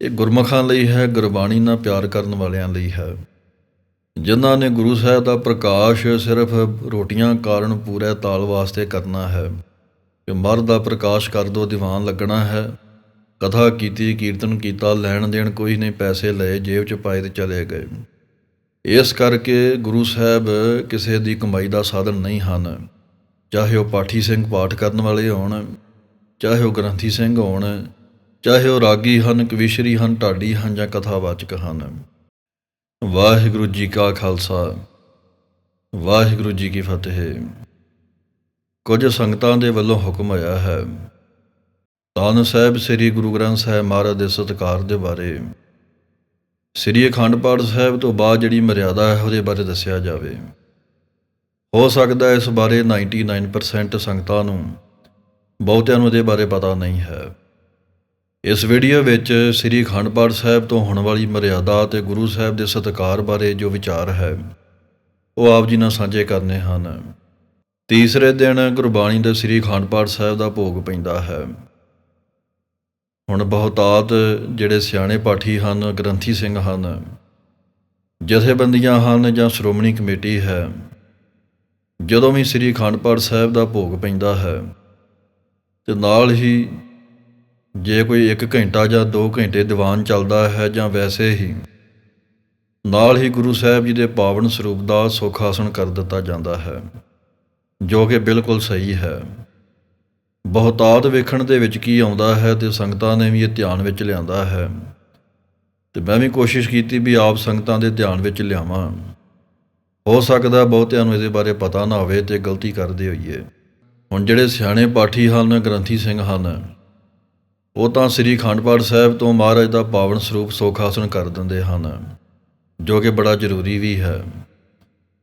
ਇਹ ਗੁਰਮੁਖਾਂ ਲਈ ਹੈ, ਗੁਰਬਾਣੀ ਨਾਲ ਪਿਆਰ ਕਰਨ ਵਾਲਿਆਂ ਲਈ ਹੈ। ਜਿਨ੍ਹਾਂ ਨੇ ਗੁਰੂ ਸਾਹਿਬ ਦਾ ਪ੍ਰਕਾਸ਼ ਸਿਰਫ ਰੋਟੀਆਂ ਕਾਰਨ ਪੂਰੇ ਤਾਲ ਵਾਸਤੇ ਕਰਨਾ ਹੈ, ਕਿ ਮਰ ਦਾ ਪ੍ਰਕਾਸ਼ ਕਰ ਦੋ, ਦੀਵਾਨ ਲੱਗਣਾ ਹੈ। ਕਥਾ ਕੀਤੀ, ਕੀਰਤਨ ਕੀਤਾ, ਲੈਣ ਦੇਣ ਕੋਈ ਨਹੀਂ, ਪੈਸੇ ਲਏ, ਜੇਬ 'ਚ ਪਾਏ ਤੇ ਚਲੇ ਗਏ। ਇਸ ਕਰਕੇ ਗੁਰੂ ਸਾਹਿਬ ਕਿਸੇ ਦੀ ਕਮਾਈ ਦਾ ਸਾਧਨ ਨਹੀਂ ਹਨ। ਚਾਹੇ ਉਹ ਪਾਠੀ ਸਿੰਘ ਪਾਠ ਕਰਨ ਵਾਲੇ ਹੋਣ, ਚਾਹੇ ਉਹ ਗ੍ਰੰਥੀ ਸਿੰਘ ਹੋਣ ਚਾਹੇ ਉਹ ਰਾਗੀ ਹਨ, ਕਵਿਸ਼ਰੀ ਹਨ, ਢਾਡੀ ਹਨ ਜਾਂ ਕਥਾਵਾਚਕ ਹਨ। ਵਾਹਿਗੁਰੂ ਜੀ ਕਾ ਖਾਲਸਾ, ਵਾਹਿਗੁਰੂ ਜੀ ਕੀ ਫਤਿਹ। ਕੁਝ ਸੰਗਤਾਂ ਦੇ ਵੱਲੋਂ ਹੁਕਮ ਆਇਆ ਹੈ। ਤਾਨ ਸਾਹਿਬ ਸ੍ਰੀ ਗੁਰੂ ਗ੍ਰੰਥ ਸਾਹਿਬ ਮਹਾਰਾਜ ਦੇ ਸਤਿਕਾਰ ਦੇ ਬਾਰੇ। ਸ੍ਰੀ ਅਖੰਡ ਪਾਠ ਸਾਹਿਬ ਤੋਂ ਬਾਅਦ ਜਿਹੜੀ ਮਰਿਆਦਾ ਹੈ, ਉਹਦੇ ਬਾਰੇ ਦੱਸਿਆ ਜਾਵੇ। ਹੋ ਸਕਦਾ ਇਸ ਬਾਰੇ 99% ਸੰਗਤਾਂ ਨੂੰ ਬਹੁਤਿਆਂ ਨੂੰ ਇਹਦੇ ਬਾਰੇ ਪਤਾ ਨਹੀਂ ਹੈ। ਇਸ ਵੀਡੀਓ ਵਿੱਚ ਸ੍ਰੀ ਅਖੰਡ ਪਾਠ ਸਾਹਿਬ ਤੋਂ ਹੋਣ ਵਾਲੀ ਮਰਿਆਦਾ ਤੇ ਗੁਰੂ ਸਾਹਿਬ ਦੇ ਸਤਿਕਾਰ ਬਾਰੇ ਜੋ ਵਿਚਾਰ ਹੈ, ਉਹ ਆਪ ਜੀ ਨਾਲ ਸਾਂਝੇ ਕਰਨੇ ਹਨ। ਤੀਸਰੇ ਦਿਨ ਗੁਰਬਾਣੀ ਦੇ ਸ੍ਰੀ ਅਖੰਡ ਪਾਠ ਸਾਹਿਬ ਦਾ ਭੋਗ ਪੈਂਦਾ ਹੈ। ਹੁਣ ਬਹੁਤਾਤ ਜਿਹੜੇ ਸਿਆਣੇ ਪਾਠੀ ਹਨ, ਗ੍ਰੰਥੀ ਸਿੰਘ ਹਨ, ਜਥੇਬੰਦੀਆਂ ਹਨ ਜਾਂ ਸ਼੍ਰੋਮਣੀ ਕਮੇਟੀ ਹੈ, ਜਦੋਂ ਵੀ ਸ੍ਰੀ ਅਖੰਡ ਪਾਠ ਸਾਹਿਬ ਦਾ ਭੋਗ ਪੈਂਦਾ ਹੈ, ਤੇ ਨਾਲ ਹੀ ਜੇ ਕੋਈ 1 ਘੰਟਾ ਜਾਂ 2 ਘੰਟੇ ਦੀਵਾਨ ਚੱਲਦਾ ਹੈ ਜਾਂ ਵੈਸੇ ਹੀ, ਨਾਲ ਹੀ ਗੁਰੂ ਸਾਹਿਬ ਜੀ ਦੇ ਪਾਵਨ ਸਰੂਪ ਦਾ ਸੁਖਾਸਨ ਕਰ ਦਿੱਤਾ ਜਾਂਦਾ ਹੈ, ਜੋ ਕਿ ਬਿਲਕੁਲ ਸਹੀ ਹੈ। ਬਹੁਤਾਤ ਵੇਖਣ ਦੇ ਵਿੱਚ ਕੀ ਆਉਂਦਾ ਹੈ ਤੇ ਸੰਗਤਾਂ ਨੇ ਵੀ ਇਹ ਧਿਆਨ ਵਿੱਚ ਲਿਆਂਦਾ ਹੈ। ਤੇ ਮੈਂ ਵੀ ਕੋਸ਼ਿਸ਼ ਕੀਤੀ ਵੀ ਆਪ ਸੰਗਤਾਂ ਦੇ ਧਿਆਨ ਵਿੱਚ ਲਿਆਵਾਂ। ਹੋ ਸਕਦਾ ਬਹੁਤਿਆਂ ਨੂੰ ਇਹਦੇ ਬਾਰੇ ਪਤਾ ਨਾ ਹੋਵੇ ਤੇ ਗਲਤੀ ਕਰਦੇ ਹੋਈਏ ਹੁਣ ਜਿਹੜੇ ਸਿਆਣੇ ਪਾਠੀ ਹਨ, ਗ੍ਰੰਥੀ ਸਿੰਘ ਹਨ ਉਹ ਤਾਂ ਸ੍ਰੀ ਅਖੰਡ ਪਾਠ ਸਾਹਿਬ ਤੋਂ ਮਹਾਰਾਜ ਦਾ ਪਾਵਨ ਸਰੂਪ ਸੋਖਾਸਨ ਕਰ ਦਿੰਦੇ ਹਨ, ਜੋ ਕਿ ਬੜਾ ਜ਼ਰੂਰੀ ਵੀ ਹੈ,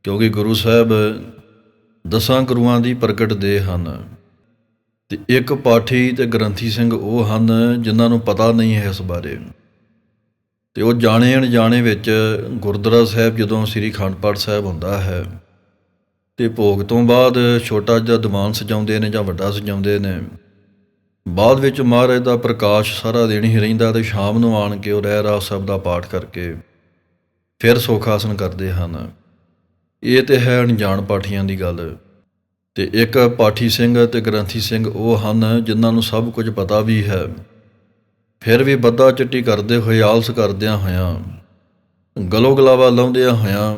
ਕਿਉਂਕਿ ਗੁਰੂ ਸਾਹਿਬ ਦਸਾਂ ਗੁਰੂਆਂ ਦੀ ਪ੍ਰਗਟ ਦੇ ਹਨ। ਤੇ ਇੱਕ ਪਾਠੀ ਤੇ ਗ੍ਰੰਥੀ ਸਿੰਘ ਉਹ ਹਨ ਜਿਨ੍ਹਾਂ ਨੂੰ ਪਤਾ ਨਹੀਂ ਹੈ ਇਸ ਬਾਰੇ। ਤੇ ਉਹ ਜਾਣੇ ਅਣਜਾਣੇ ਵਿੱਚ ਗੁਰਦੁਆਰਾ ਸਾਹਿਬ ਜਦੋਂ ਸ੍ਰੀ ਅਖੰਡ ਪਾਠ ਸਾਹਿਬ ਹੁੰਦਾ ਹੈ, ਤੇ ਭੋਗ ਤੋਂ ਬਾਅਦ ਛੋਟਾ ਜਿਹਾ ਦੀਵਾਨ ਸਜਾਉਂਦੇ ਨੇ ਜਾਂ ਵੱਡਾ ਸਜਾਉਂਦੇ ਨੇ ਬਾਅਦ ਵਿੱਚ ਮਹਾਰਾਜ ਦਾ ਪ੍ਰਕਾਸ਼ ਸਾਰਾ ਦਿਨ ਹੀ ਰਹਿੰਦਾ ਤੇ ਸ਼ਾਮ ਨੂੰ ਆਣ ਕੇ ਉਹ ਰਹਿ ਰਾਸ ਸਾਹਿਬ ਦਾ ਪਾਠ ਕਰਕੇ ਫਿਰ ਸੋਖਾਸਨ ਕਰਦੇ ਹਨ। ਇਹ ਤੇ ਹੈ ਅਣਜਾਣ ਪਾਠੀਆਂ ਦੀ ਗੱਲ। ਤੇ ਇੱਕ ਪਾਠੀ ਸਿੰਘ ਤੇ ਗ੍ਰੰਥੀ ਸਿੰਘ ਉਹ ਹਨ ਜਿਨ੍ਹਾਂ ਨੂੰ ਸਭ ਕੁਝ ਪਤਾ ਵੀ ਹੈ। ਫਿਰ ਵੀ ਬੱਦਾ ਚਿੱਟੀ ਕਰਦੇ ਹੋਏ ਆਲਸ ਕਰਦਿਆਂ ਹੋਇਆਂ, ਗਲੋ ਗਲਾਵਾ ਲਾਉਂਦਿਆਂ ਹੋਇਆਂ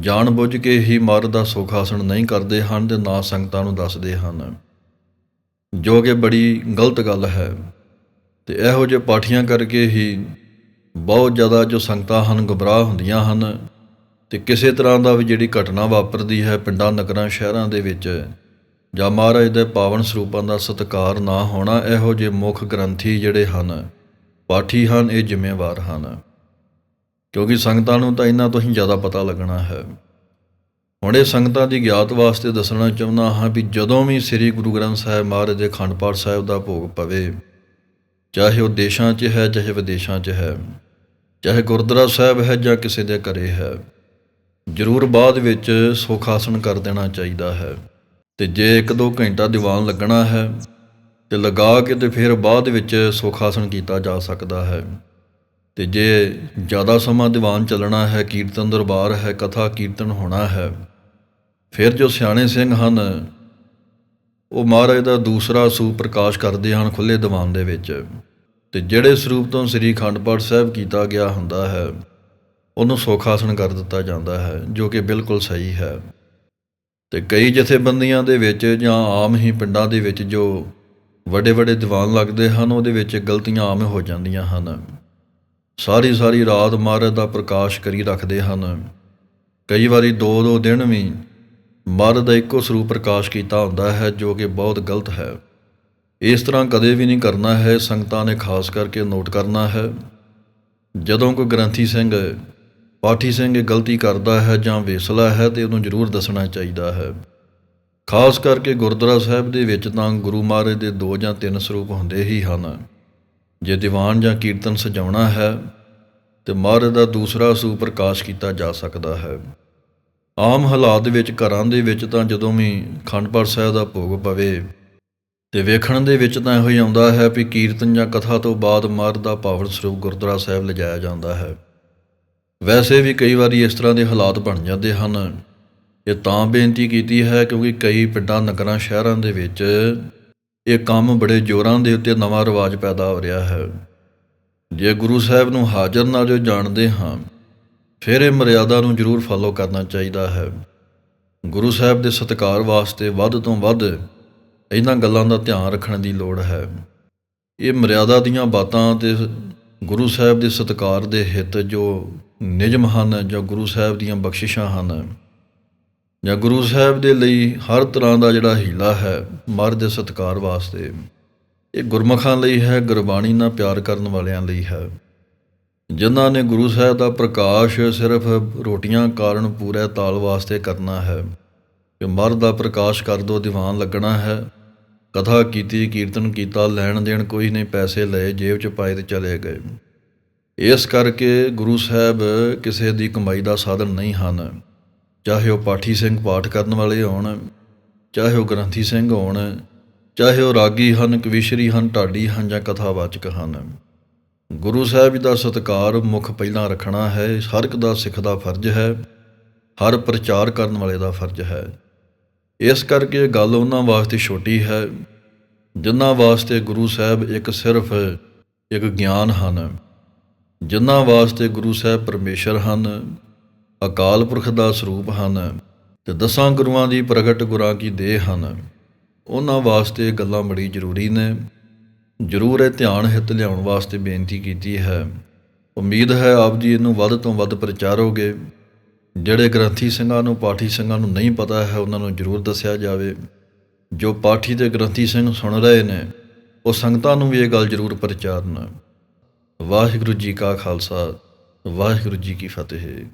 ਜਾਣ ਬੁੱਝ ਕੇ ਹੀ ਮਰ ਦਾ ਸੁਖ ਸੁਖਾਸਨ ਨਹੀਂ ਕਰਦੇ ਹਨ ਤੇ ਨਾ ਸੰਗਤਾਂ ਨੂੰ ਦੱਸਦੇ ਹਨ। ਜੋ ਕਿ ਬੜੀ ਗਲਤ ਗੱਲ ਹੈ। ਤੇ ਇਹੋ ਜਿਹੇ ਪਾਠੀਆਂ ਕਰਕੇ ਹੀ ਬਹੁਤ ਜ਼ਿਆਦਾ ਜੋ ਸੰਗਤਾਂ ਹਨ ਗਬਰਾਹ ਹੁੰਦੀਆਂ ਹਨ ਤੇ ਕਿਸੇ ਤਰ੍ਹਾਂ ਦਾ ਵੀ ਜਿਹੜੀ ਘਟਨਾ ਵਾਪਰਦੀ ਹੈ ਪਿੰਡਾਂ, ਨਗਰਾਂ, ਸ਼ਹਿਰਾਂ ਦੇ ਵਿੱਚ ਜਾਂ ਮਹਾਰਾਜ ਦੇ ਪਾਵਨ ਸਰੂਪਾਂ ਦਾ ਸਤਿਕਾਰ ਨਾ ਹੋਣਾ, ਇਹੋ ਜਿਹੇ ਮੁੱਖ ਗ੍ਰੰਥੀ ਜਿਹੜੇ ਹਨ, ਪਾਠੀ ਹਨ, ਇਹ ਜ਼ਿੰਮੇਵਾਰ ਹਨ। ਕਿਉਂਕਿ ਸੰਗਤਾਂ ਨੂੰ ਤਾਂ ਇਹਨਾਂ ਤੋਂ ਹੀ ਜ਼ਿਆਦਾ ਪਤਾ ਲੱਗਣਾ ਹੈ। ਹੁਣ ਇਹ ਸੰਗਤਾਂ ਦੀ ਗਿਆਤ ਵਾਸਤੇ ਦੱਸਣਾ ਚਾਹੁੰਦਾ ਹਾਂ ਵੀ ਜਦੋਂ ਵੀ ਸ੍ਰੀ ਗੁਰੂ ਗ੍ਰੰਥ ਸਾਹਿਬ ਮਹਾਰਾਜ ਦੇ ਅਖੰਡ ਪਾਠ ਸਾਹਿਬ ਦਾ ਭੋਗ ਪਵੇ, ਚਾਹੇ ਉਹ ਦੇਸ਼ਾਂ 'ਚ ਹੈ, ਚਾਹੇ ਵਿਦੇਸ਼ਾਂ 'ਚ ਹੈ, ਚਾਹੇ ਗੁਰਦੁਆਰਾ ਸਾਹਿਬ ਹੈ ਜਾਂ ਕਿਸੇ ਦੇ ਘਰੇ ਹੈ, ਜ਼ਰੂਰ ਬਾਅਦ ਵਿੱਚ ਸੁਖਾਸਨ ਕਰ ਦੇਣਾ ਚਾਹੀਦਾ ਹੈ। ਤੇ ਜੇ ਇੱਕ ਦੋ ਘੰਟਾ ਦੀਵਾਨ ਲੱਗਣਾ ਹੈ ਤੇ ਲਗਾ ਕੇ ਤੇ ਫਿਰ ਬਾਅਦ ਵਿੱਚ ਸੁਖ ਸੁਖਾਸਨ ਕੀਤਾ ਜਾ ਸਕਦਾ ਹੈ। ਤੇ ਜੇ ਜ਼ਿਆਦਾ ਸਮਾਂ ਦੀਵਾਨ ਚੱਲਣਾ ਹੈ, ਕੀਰਤਨ ਦਰਬਾਰ ਹੈ, ਕਥਾ ਕੀਰਤਨ ਹੋਣਾ ਹੈ ਫਿਰ ਜੋ ਸਿਆਣੇ ਸਿੰਘ ਹਨ, ਉਹ ਮਹਾਰਾਜ ਦਾ ਦੂਸਰਾ ਸੂਪ ਪ੍ਰਕਾਸ਼ ਕਰਦੇ ਹਨ ਖੁੱਲੇ ਦੀਵਾਨ ਦੇ ਵਿੱਚ। ਤੇ ਜਿਹੜੇ ਸਰੂਪ ਤੋਂ ਸ੍ਰੀ ਅਖੰਡ ਪਾਠ ਸਾਹਿਬ ਕੀਤਾ ਗਿਆ ਹੁੰਦਾ ਹੈ, ਉਹਨੂੰ ਸੋਖਾਸਨ ਕਰ ਦਿੱਤਾ ਜਾਂਦਾ ਹੈ, ਜੋ ਕਿ ਬਿਲਕੁਲ ਸਹੀ ਹੈ। ਤੇ ਕਈ ਜਥੇਬੰਦੀਆਂ ਦੇ ਵਿੱਚ ਜਾਂ ਆਮ ਹੀ ਪਿੰਡਾਂ ਦੇ ਵਿੱਚ ਜੋ ਵੱਡੇ ਵੱਡੇ ਦੀਵਾਨ ਲੱਗਦੇ ਹਨ, ਉਹਦੇ ਵਿੱਚ ਗਲਤੀਆਂ ਆਮ ਹੋ ਜਾਂਦੀਆਂ ਹਨ। ਸਾਰੀ ਸਾਰੀ ਰਾਤ ਮਹਾਰਾਜ ਦਾ ਪ੍ਰਕਾਸ਼ ਕਰੀ ਰੱਖਦੇ ਹਨ। ਕਈ ਵਾਰੀ ਦੋ ਦੋ ਦਿਨ ਵੀ ਮਹਾਰਾਜ ਦਾ ਇੱਕੋ ਸਰੂਪ ਪ੍ਰਕਾਸ਼ ਕੀਤਾ ਹੁੰਦਾ ਹੈ, ਜੋ ਕਿ ਬਹੁਤ ਗਲਤ ਹੈ। ਇਸ ਤਰ੍ਹਾਂ ਕਦੇ ਵੀ ਨਹੀਂ ਕਰਨਾ ਹੈ, ਸੰਗਤਾਂ ਨੇ ਖਾਸ ਕਰਕੇ ਨੋਟ ਕਰਨਾ ਹੈ। ਜਦੋਂ ਕੋਈ ਗ੍ਰੰਥੀ ਸਿੰਘ, ਪਾਠੀ ਸਿੰਘ ਗਲਤੀ ਕਰਦਾ ਹੈ ਜਾਂ ਵੇਸਲਾ ਹੈ, ਤੇ ਉਹਨੂੰ ਜ਼ਰੂਰ ਦੱਸਣਾ ਚਾਹੀਦਾ ਹੈ। ਖਾਸ ਕਰਕੇ ਗੁਰਦੁਆਰਾ ਸਾਹਿਬ ਦੇ ਵਿੱਚ ਤਾਂ ਗੁਰੂ ਮਹਾਰਾਜ ਦੇ ਦੋ ਜਾਂ ਤਿੰਨ ਸਰੂਪ ਹੁੰਦੇ ਹੀ ਹਨ। ਜੇ ਦੀਵਾਨ ਜਾਂ ਕੀਰਤਨ ਸਜਾਉਣਾ ਹੈ, ਤੇ ਮਹਾਰਾਜ ਦਾ ਦੂਸਰਾ ਸਰੂਪ ਪ੍ਰਕਾਸ਼ ਕੀਤਾ ਜਾ ਸਕਦਾ ਹੈ। ਆਮ ਹਾਲਾਤ ਵਿੱਚ, ਘਰਾਂ ਦੇ ਵਿੱਚ ਤਾਂ ਜਦੋਂ ਵੀ ਅਖੰਡ ਪਾਠ ਸਾਹਿਬ ਦਾ ਭੋਗ ਪਵੇ ਤੇ ਵੇਖਣ ਦੇ ਵਿੱਚ ਤਾਂ ਇਹੋ ਹੀ ਆਉਂਦਾ ਹੈ ਵੀ ਕੀਰਤਨ ਜਾਂ ਕਥਾ ਤੋਂ ਬਾਅਦ ਮਰ ਦਾ ਪਾਵਨ ਸਰੂਪ ਗੁਰਦੁਆਰਾ ਸਾਹਿਬ ਲਿਜਾਇਆ ਜਾਂਦਾ ਹੈ। ਵੈਸੇ ਵੀ ਕਈ ਵਾਰੀ ਇਸ ਤਰ੍ਹਾਂ ਦੇ ਹਾਲਾਤ ਬਣ ਜਾਂਦੇ ਹਨ। ਇਹ ਤਾਂ ਬੇਨਤੀ ਕੀਤੀ ਹੈ ਕਿਉਂਕਿ ਕਈ ਪਿੰਡਾਂ, ਨਗਰਾਂ, ਸ਼ਹਿਰਾਂ ਦੇ ਵਿੱਚ ਇਹ ਕੰਮ ਬੜੇ ਜ਼ੋਰਾਂ ਦੇ ਉੱਤੇ ਨਵਾਂ ਰਿਵਾਜ ਪੈਦਾ ਹੋ ਰਿਹਾ ਹੈ। ਜੇ ਗੁਰੂ ਸਾਹਿਬ ਨੂੰ ਹਾਜ਼ਰ ਨਾਲ ਜੋ ਜਾਣਦੇ ਹਾਂ ਫਿਰ ਇਹ ਮਰਿਆਦਾ ਨੂੰ ਜ਼ਰੂਰ ਫਾਲੋ ਕਰਨਾ ਚਾਹੀਦਾ ਹੈ। ਗੁਰੂ ਸਾਹਿਬ ਦੇ ਸਤਿਕਾਰ ਵਾਸਤੇ ਵੱਧ ਤੋਂ ਵੱਧ ਇਹਨਾਂ ਗੱਲਾਂ ਦਾ ਧਿਆਨ ਰੱਖਣ ਦੀ ਲੋੜ ਹੈ। ਇਹ ਮਰਿਆਦਾ ਦੀਆਂ ਬਾਤਾਂ ਤੇ ਗੁਰੂ ਸਾਹਿਬ ਦੇ ਸਤਿਕਾਰ ਦੇ ਹਿੱਤ ਜੋ ਨਿਯਮ ਹਨ ਜਾਂ ਗੁਰੂ ਸਾਹਿਬ ਦੀਆਂ ਬਖਸ਼ਿਸ਼ਾਂ ਹਨ। ਜਾਂ ਗੁਰੂ ਸਾਹਿਬ ਦੇ ਲਈ ਹਰ ਤਰ੍ਹਾਂ ਦਾ ਜਿਹੜਾ ਹੀਲਾ ਹੈ ਮਰ ਦੇ ਸਤਿਕਾਰ ਵਾਸਤੇ, ਇਹ ਗੁਰਮਖਾਂ ਲਈ ਹੈ, ਗੁਰਬਾਣੀ ਨਾਲ ਪਿਆਰ ਕਰਨ ਵਾਲਿਆਂ ਲਈ ਹੈ। ਜਿਨ੍ਹਾਂ ਨੇ ਗੁਰੂ ਸਾਹਿਬ ਦਾ ਪ੍ਰਕਾਸ਼ ਸਿਰਫ ਰੋਟੀਆਂ ਕਾਰਨ ਪੂਰੇ ਤਾਲ ਵਾਸਤੇ ਕਰਨਾ ਹੈ, ਕਿ ਮਰ ਦਾ ਪ੍ਰਕਾਸ਼ ਕਰ ਦੋ, ਦੀਵਾਨ ਲੱਗਣਾ ਹੈ। ਕਥਾ ਕੀਤੀ, ਕੀਰਤਨ ਕੀਤਾ, ਲੈਣ ਦੇਣ ਕੋਈ ਨਹੀਂ, ਪੈਸੇ ਲਏ, ਜੇਬ 'ਚ ਪਾਏ ਤੇ ਚਲੇ ਗਏ। ਇਸ ਕਰਕੇ ਗੁਰੂ ਸਾਹਿਬ ਕਿਸੇ ਦੀ ਕਮਾਈ ਦਾ ਸਾਧਨ ਨਹੀਂ ਹਨ। ਚਾਹੇ ਉਹ ਪਾਠੀ ਸਿੰਘ ਪਾਠ ਕਰਨ ਵਾਲੇ ਹੋਣ, ਚਾਹੇ ਉਹ ਗ੍ਰੰਥੀ ਸਿੰਘ ਹੋਣ, ਚਾਹੇ ਉਹ ਰਾਗੀ ਹਨ, ਕਵੀਸ਼ਰੀ ਹਨ, ਢਾਡੀ ਹਨ ਜਾਂ ਕਥਾਵਾਚਕ ਹਨ। ਗੁਰੂ ਸਾਹਿਬ ਜੀ ਦਾ ਸਤਿਕਾਰ ਮੁੱਖ ਪਹਿਲਾਂ ਰੱਖਣਾ ਹੈ, ਹਰ ਇੱਕ ਦਾ ਸਿੱਖ ਦਾ ਫਰਜ਼ ਹੈ, ਹਰ ਪ੍ਰਚਾਰ ਕਰਨ ਵਾਲੇ ਦਾ ਫਰਜ਼ ਹੈ। ਇਸ ਕਰਕੇ ਗੱਲ ਉਹਨਾਂ ਵਾਸਤੇ ਛੋਟੀ ਹੈ, ਜਿਨ੍ਹਾਂ ਵਾਸਤੇ ਗੁਰੂ ਸਾਹਿਬ ਇੱਕ ਸਿਰਫ ਇੱਕ ਗਿਆਨ ਹਨ, ਜਿਨ੍ਹਾਂ ਵਾਸਤੇ ਗੁਰੂ ਸਾਹਿਬ ਪਰਮੇਸ਼ਰ ਹਨ, ਅਕਾਲ ਪੁਰਖ ਦਾ ਸਰੂਪ ਹਨ ਤੇ ਦਸਾਂ ਗੁਰੂਆਂ ਦੀ ਪ੍ਰਗਟ ਗੁਰਾਂ ਕੀ ਦੇਹ ਹਨ। ਉਹਨਾਂ ਵਾਸਤੇ ਗੱਲਾਂ ਬੜੀ ਜ਼ਰੂਰੀ ਨੇ। ਜ਼ਰੂਰ ਇਹ ਧਿਆਨ ਹਿੱਤ ਲਿਆਉਣ ਵਾਸਤੇ ਬੇਨਤੀ ਕੀਤੀ ਹੈ। ਉਮੀਦ ਹੈ ਆਪ ਜੀ ਇਹਨੂੰ ਵੱਧ ਤੋਂ ਵੱਧ ਪ੍ਰਚਾਰੋਗੇ। ਜਿਹੜੇ ਗ੍ਰੰਥੀ ਸਿੰਘਾਂ ਨੂੰ, ਪਾਠੀ ਸਿੰਘਾਂ ਨੂੰ ਨਹੀਂ ਪਤਾ ਹੈ, ਉਹਨਾਂ ਨੂੰ ਜ਼ਰੂਰ ਦੱਸਿਆ ਜਾਵੇ। ਜੋ ਪਾਠੀ ਤੇ ਗ੍ਰੰਥੀ ਸਿੰਘ ਸੁਣ ਰਹੇ ਨੇ, ਉਹ ਸੰਗਤਾਂ ਨੂੰ ਵੀ ਇਹ ਗੱਲ ਜ਼ਰੂਰ ਪ੍ਰਚਾਰਨ। ਵਾਹਿਗੁਰੂ ਜੀ ਕਾ ਖਾਲਸਾ, ਵਾਹਿਗੁਰੂ ਜੀ ਕੀ ਫਤਿਹ।